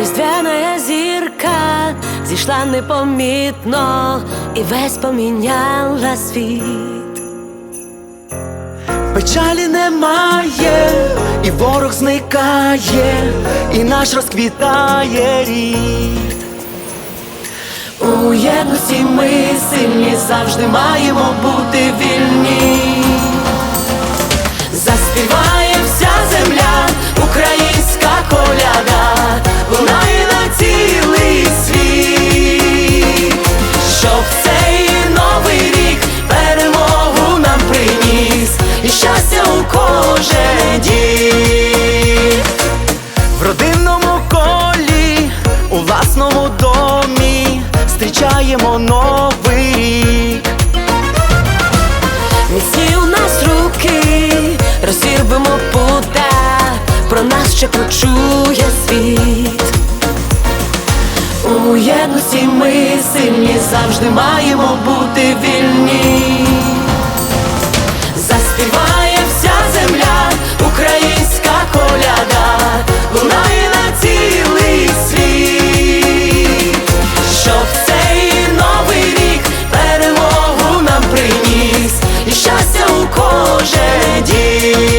Різдвяна зірка зійшла непомітно і весь поміняла світ. Печалі немає, і ворог зникає, і наш розквітає рід. У єдності ми сильні завжди маємо бути вільні. Щастя у кожен дім. В родинному колі, у власному домі зустрічаємо новий рік. Міцні у нас руки, розірвемо пута, про нас ще почує світ. У єдності ми сильні завжди маємо бути вільні. щастя у кожен дім.